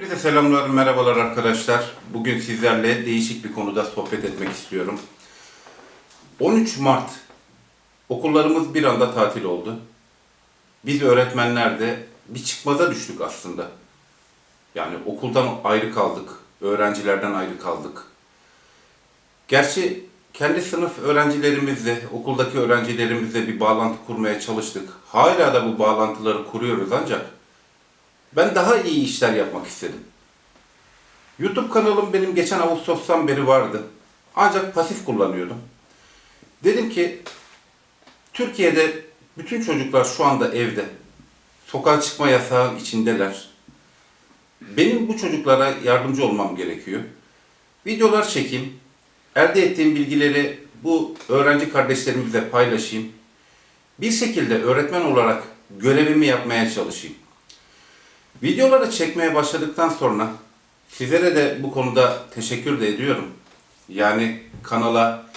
Hepinize selamlar, merhabalar arkadaşlar. Bugün sizlerle değişik bir konuda sohbet etmek istiyorum. 13 Mart okullarımız bir anda tatil oldu. Biz öğretmenler de bir çıkmaza düştük aslında. Yani okuldan ayrı kaldık, öğrencilerden ayrı kaldık. Gerçi kendi sınıf öğrencilerimizle, okuldaki öğrencilerimizle bir bağlantı kurmaya çalıştık. Hala da bu bağlantıları kuruyoruz ancak ben daha iyi işler yapmak istedim. YouTube kanalım benim geçen Ağustos'tan beri vardı. Ancak pasif kullanıyordum. Dedim ki Türkiye'de bütün çocuklar şu anda evde. Sokağa çıkma yasağı içindeler. Benim bu çocuklara yardımcı olmam gerekiyor. Videolar çekeyim. Elde ettiğim bilgileri bu öğrenci kardeşlerimizle paylaşayım. Bir şekilde öğretmen olarak görevimi yapmaya çalışayım. Videoları çekmeye başladıktan sonra sizlere de bu konuda teşekkür de ediyorum. Yani kanala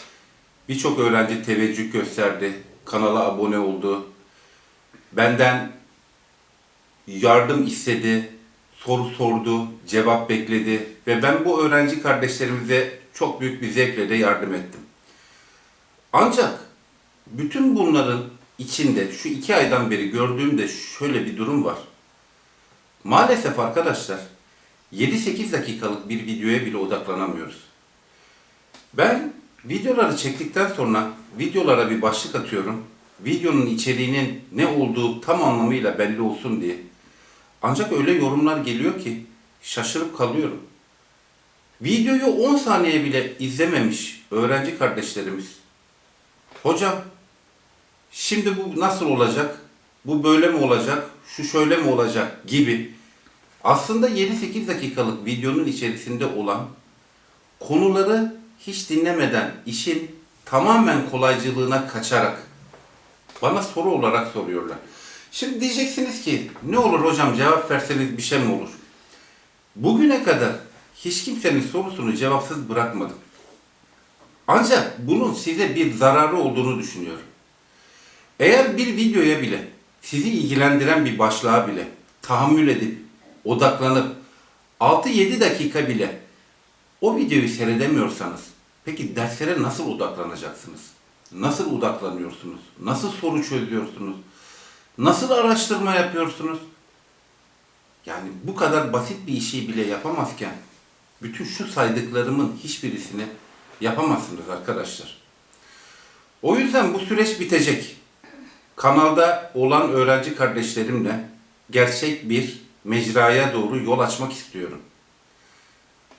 birçok öğrenci teveccüh gösterdi, kanala abone oldu. Benden yardım istedi, soru sordu, cevap bekledi ve ben bu öğrenci kardeşlerimize çok büyük bir zevkle de yardım ettim. Ancak bütün bunların içinde şu iki aydan beri gördüğümde şöyle bir durum var. Maalesef arkadaşlar 7-8 dakikalık bir videoya bile odaklanamıyoruz. Ben videoları çektikten sonra videolara bir başlık atıyorum. Videonun içeriğinin ne olduğu tam anlamıyla belli olsun diye. Ancak öyle yorumlar geliyor ki şaşırıp kalıyorum. Videoyu 10 saniye bile izlememiş öğrenci kardeşlerimiz. Hocam şimdi bu nasıl olacak? Bu böyle mi olacak? Şu şöyle mi olacak gibi. Aslında 7-8 dakikalık videonun içerisinde olan konuları hiç dinlemeden işin tamamen kolaycılığına kaçarak bana soru olarak soruyorlar. Şimdi diyeceksiniz ki ne olur hocam cevap verseniz bir şey mi olur? Bugüne kadar hiç kimsenin sorusunu cevapsız bırakmadım. Ancak bunun size bir zararı olduğunu düşünüyorum. Eğer bir videoya bile sizi ilgilendiren bir başlığa bile tahammül edip odaklanıp 6-7 dakika bile o videoyu seyredemiyorsanız peki derslere nasıl odaklanacaksınız? Nasıl odaklanıyorsunuz? Nasıl soru çözüyorsunuz? Nasıl araştırma yapıyorsunuz? Yani bu kadar basit bir işi bile yapamazken bütün şu saydıklarımın hiçbirisini yapamazsınız arkadaşlar. O yüzden bu süreç bitecek. Kanalda olan öğrenci kardeşlerimle gerçek bir mecraya doğru yol açmak istiyorum.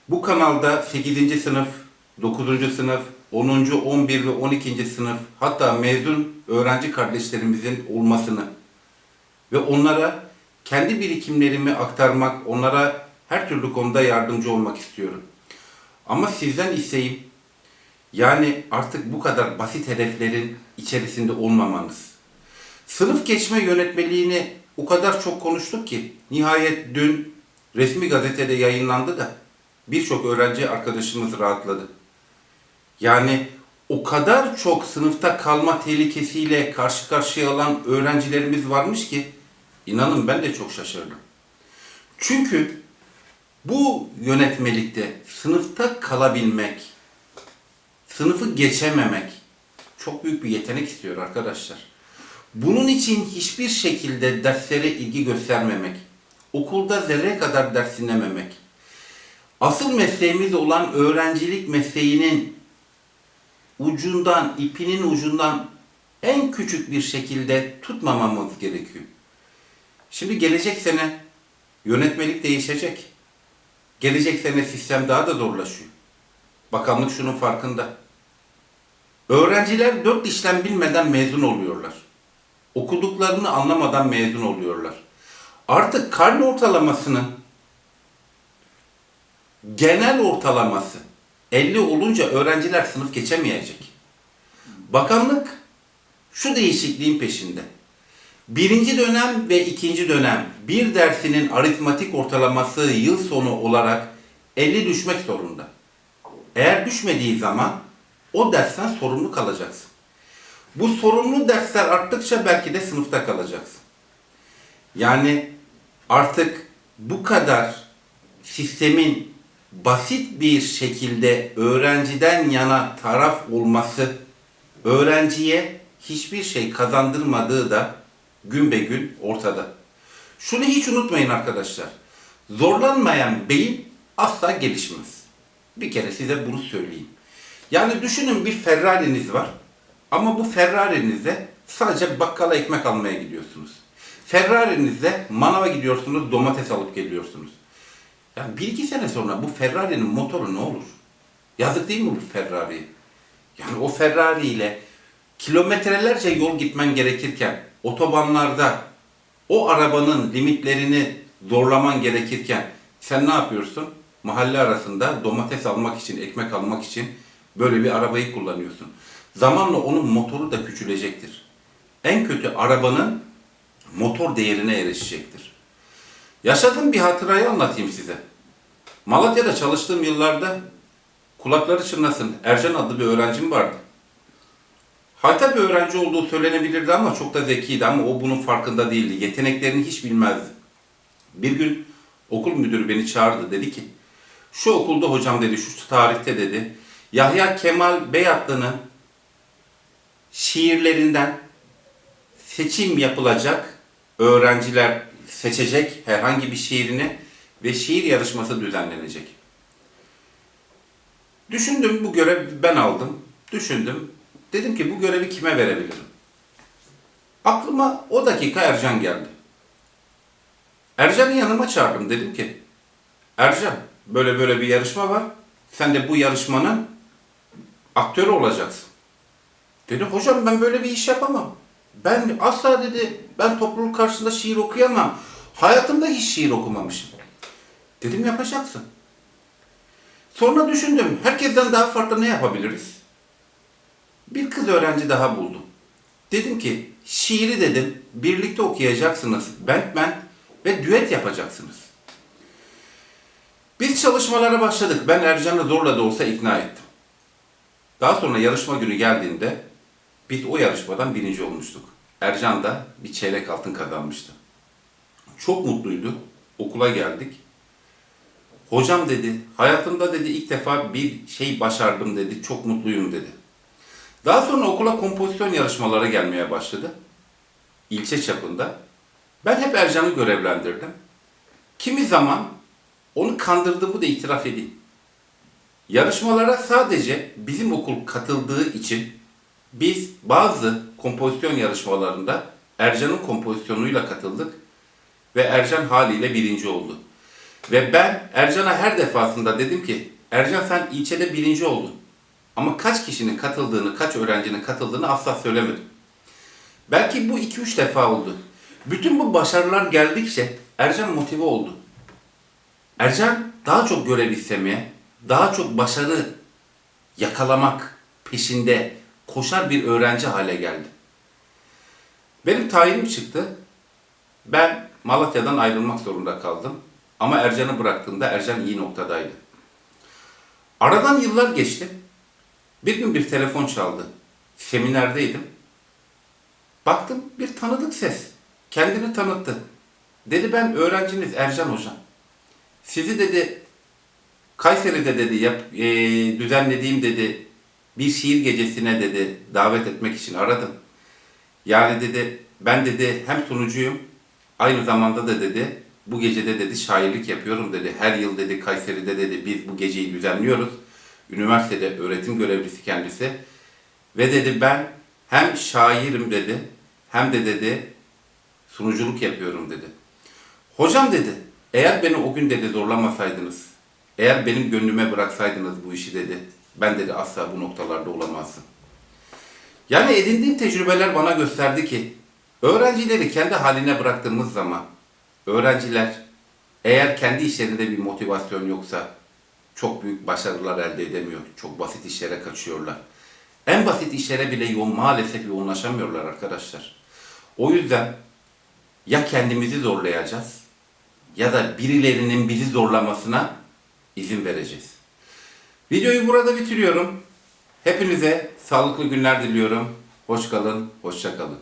Bu kanalda 8. sınıf, 9. sınıf, 10. 11 ve 12. sınıf hatta mezun öğrenci kardeşlerimizin olmasını ve onlara kendi birikimlerimi aktarmak, onlara her türlü konuda yardımcı olmak istiyorum. Ama sizden isteğim yani artık bu kadar basit hedeflerin içerisinde olmamanız. Sınıf geçme yönetmeliğini o kadar çok konuştuk ki nihayet dün resmi gazetede yayınlandı da birçok öğrenci arkadaşımız rahatladı. Yani o kadar çok sınıfta kalma tehlikesiyle karşı karşıya olan öğrencilerimiz varmış ki inanın ben de çok şaşırdım. Çünkü bu yönetmelikte sınıfta kalabilmek, sınıfı geçememek çok büyük bir yetenek istiyor arkadaşlar. Bunun için hiçbir şekilde derslere ilgi göstermemek, okulda zerre kadar ders dinlememek, asıl mesleğimiz olan öğrencilik mesleğinin ucundan, ipinin ucundan en küçük bir şekilde tutmamamız gerekiyor. Şimdi gelecek sene yönetmelik değişecek. Gelecek sene sistem daha da zorlaşıyor. Bakanlık şunun farkında. Öğrenciler dört işlem bilmeden mezun oluyorlar. Okuduklarını anlamadan mezun oluyorlar. Artık karne ortalamasının genel ortalaması 50 olunca öğrenciler sınıf geçemeyecek. Bakanlık şu değişikliğin peşinde. Birinci dönem ve ikinci dönem bir dersinin aritmatik ortalaması yıl sonu olarak 50 düşmek zorunda. Eğer düşmediği zaman o dersten sorumlu kalacaksın. Bu sorumlu dersler arttıkça belki de sınıfta kalacaksın. Yani artık bu kadar sistemin basit bir şekilde öğrenciden yana taraf olması öğrenciye hiçbir şey kazandırmadığı da gün be gün ortada. Şunu hiç unutmayın arkadaşlar. Zorlanmayan beyin asla gelişmez. Bir kere size bunu söyleyeyim. Yani düşünün bir Ferrari'niz var. Ama bu Ferrari'nizde sadece bakkala ekmek almaya gidiyorsunuz. Ferrari'nizde manava gidiyorsunuz, domates alıp geliyorsunuz. Yani bir iki sene sonra bu Ferrari'nin motoru ne olur? Yazık değil mi bu Ferrari'ye? Yani o Ferrari ile kilometrelerce yol gitmen gerekirken otobanlarda o arabanın limitlerini zorlaman gerekirken sen ne yapıyorsun? Mahalle arasında domates almak için, ekmek almak için böyle bir arabayı kullanıyorsun. Zamanla onun motoru da küçülecektir. En kötü arabanın motor değerine erişecektir. Yaşadığım bir hatırayı anlatayım size. Malatya'da çalıştığım yıllarda kulakları çınlasın Ercan adlı bir öğrencim vardı. Harika bir öğrenci olduğu söylenebilirdi ama çok da zekiydi ama o bunun farkında değildi. Yeteneklerini hiç bilmezdi. Bir gün okul müdürü beni çağırdı dedi ki şu okulda hocam dedi şu tarihte dedi Yahya Kemal Beyatlı'nın şiirlerinden seçim yapılacak öğrenciler seçecek herhangi bir şiirini ve şiir yarışması düzenlenecek. Düşündüm bu görevi ben aldım. Düşündüm. Dedim ki bu görevi kime verebilirim? Aklıma o dakika Ercan geldi. Ercan'ı yanıma çağırdım. Dedim ki Ercan böyle böyle bir yarışma var. Sen de bu yarışmanın aktörü olacaksın. Dedi hocam ben böyle bir iş yapamam. Ben asla dedi ben topluluk karşısında şiir okuyamam. Hayatımda hiç şiir okumamışım. Dedim yapacaksın. Sonra düşündüm herkesten daha farklı ne yapabiliriz? Bir kız öğrenci daha buldum. Dedim ki şiiri dedim birlikte okuyacaksınız. Bentmen ve düet yapacaksınız. Biz çalışmalara başladık. Ben Ercan'ı zorla da olsa ikna ettim. Daha sonra yarışma günü geldiğinde biz o yarışmadan birinci olmuştuk. Ercan da bir çeyrek altın kazanmıştı. Çok mutluydu. Okula geldik. Hocam dedi, hayatımda dedi ilk defa bir şey başardım dedi, çok mutluyum dedi. Daha sonra okula kompozisyon yarışmaları gelmeye başladı. İlçe çapında. Ben hep Ercan'ı görevlendirdim. Kimi zaman onu kandırdığımı da itiraf edeyim. Yarışmalara sadece bizim okul katıldığı için biz bazı kompozisyon yarışmalarında Ercan'ın kompozisyonuyla katıldık ve Ercan haliyle birinci oldu. Ve ben Ercan'a her defasında dedim ki Ercan sen ilçede birinci oldun. Ama kaç kişinin katıldığını, kaç öğrencinin katıldığını asla söylemedim. Belki bu iki üç defa oldu. Bütün bu başarılar geldikçe Ercan motive oldu. Ercan daha çok görev istemeye, daha çok başarı yakalamak peşinde koşar bir öğrenci hale geldi. Benim tayinim çıktı. Ben Malatya'dan ayrılmak zorunda kaldım. Ama Ercan'ı bıraktığımda Ercan iyi noktadaydı. Aradan yıllar geçti. Bir gün bir telefon çaldı. Seminerdeydim. Baktım bir tanıdık ses. Kendini tanıttı. Dedi ben öğrenciniz Ercan Hocam. Sizi dedi Kayseri'de dedi yap, e, düzenlediğim dedi bir şiir gecesine dedi davet etmek için aradım. Yani dedi ben dedi hem sunucuyum aynı zamanda da dedi bu gecede dedi şairlik yapıyorum dedi. Her yıl dedi Kayseri'de dedi biz bu geceyi düzenliyoruz. Üniversitede öğretim görevlisi kendisi. Ve dedi ben hem şairim dedi hem de dedi sunuculuk yapıyorum dedi. Hocam dedi eğer beni o gün dedi zorlamasaydınız, eğer benim gönlüme bıraksaydınız bu işi dedi, ben dedi asla bu noktalarda olamazdım. Yani edindiğim tecrübeler bana gösterdi ki öğrencileri kendi haline bıraktığımız zaman öğrenciler eğer kendi işlerinde bir motivasyon yoksa çok büyük başarılar elde edemiyor. Çok basit işlere kaçıyorlar. En basit işlere bile yoğun, maalesef yoğunlaşamıyorlar arkadaşlar. O yüzden ya kendimizi zorlayacağız ya da birilerinin bizi zorlamasına izin vereceğiz. Videoyu burada bitiriyorum. Hepinize sağlıklı günler diliyorum. Hoş kalın, hoşça kalın.